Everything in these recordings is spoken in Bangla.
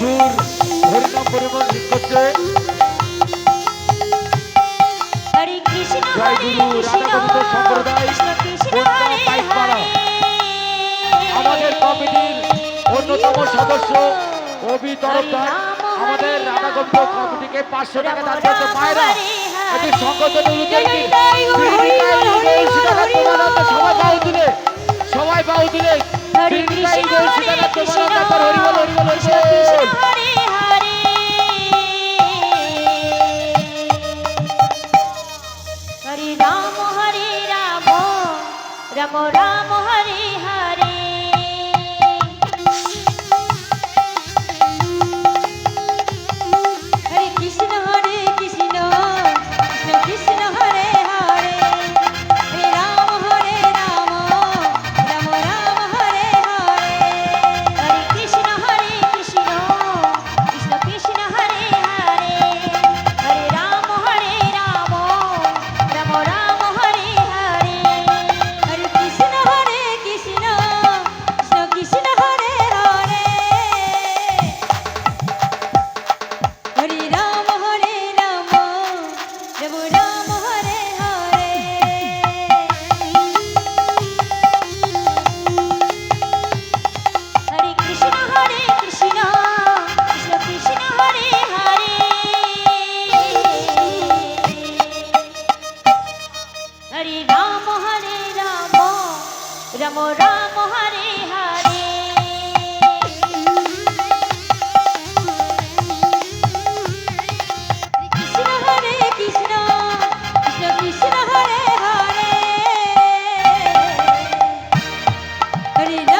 মধুর হরিনাম পরিবর্তন করছে জয় গুরু রাধাগোবিন্দ সম্প্রদায় আমাদের কমিটির অন্যতম সদস্য কবি তরফদার আমাদের রাধাগোবিন্দ কমিটিকে পাঁচশো টাকা দান করছে মায়েরা এটি সংগঠন সবাই পাওয়া তুলে সবাই বাহু তুলে রাম হরে Ram Ram Ram Hare Hare Hare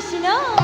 She knows.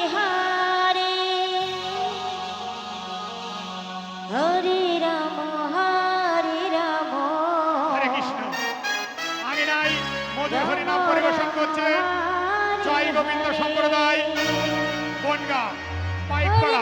Hari Ram হরে রাম। হরে কৃষ্ণ। আঙিনাই মধু হরিনাম পরিবেশন করছে। জয় গোবিন্দ সম্প্রদায়। বনগা পাইকপাড়া।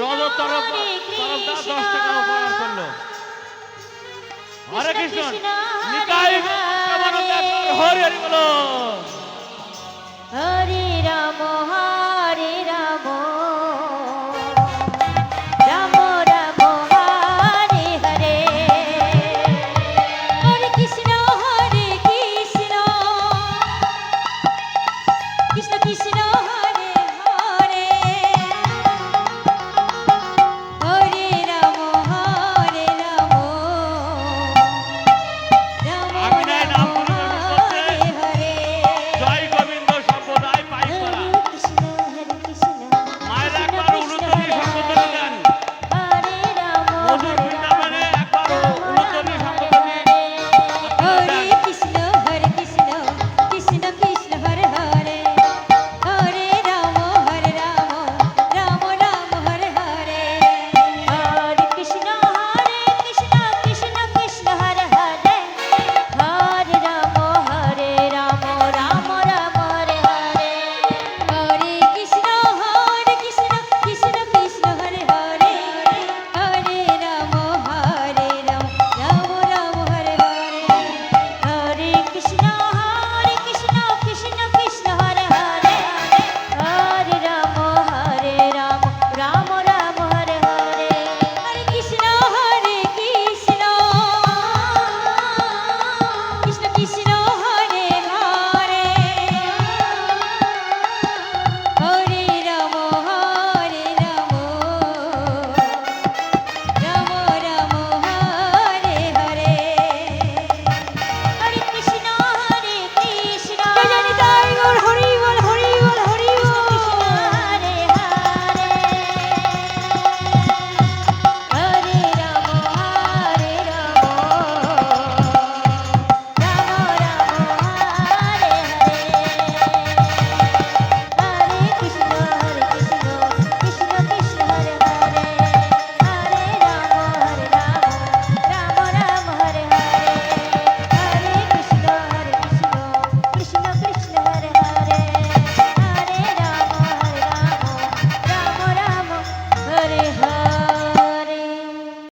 রজত তরফ তরফদার দশ টাকা উপহার করল। হরে কৃষ্ণ নিতাই হরি হরি বলো। হরে রাম হরে রাম।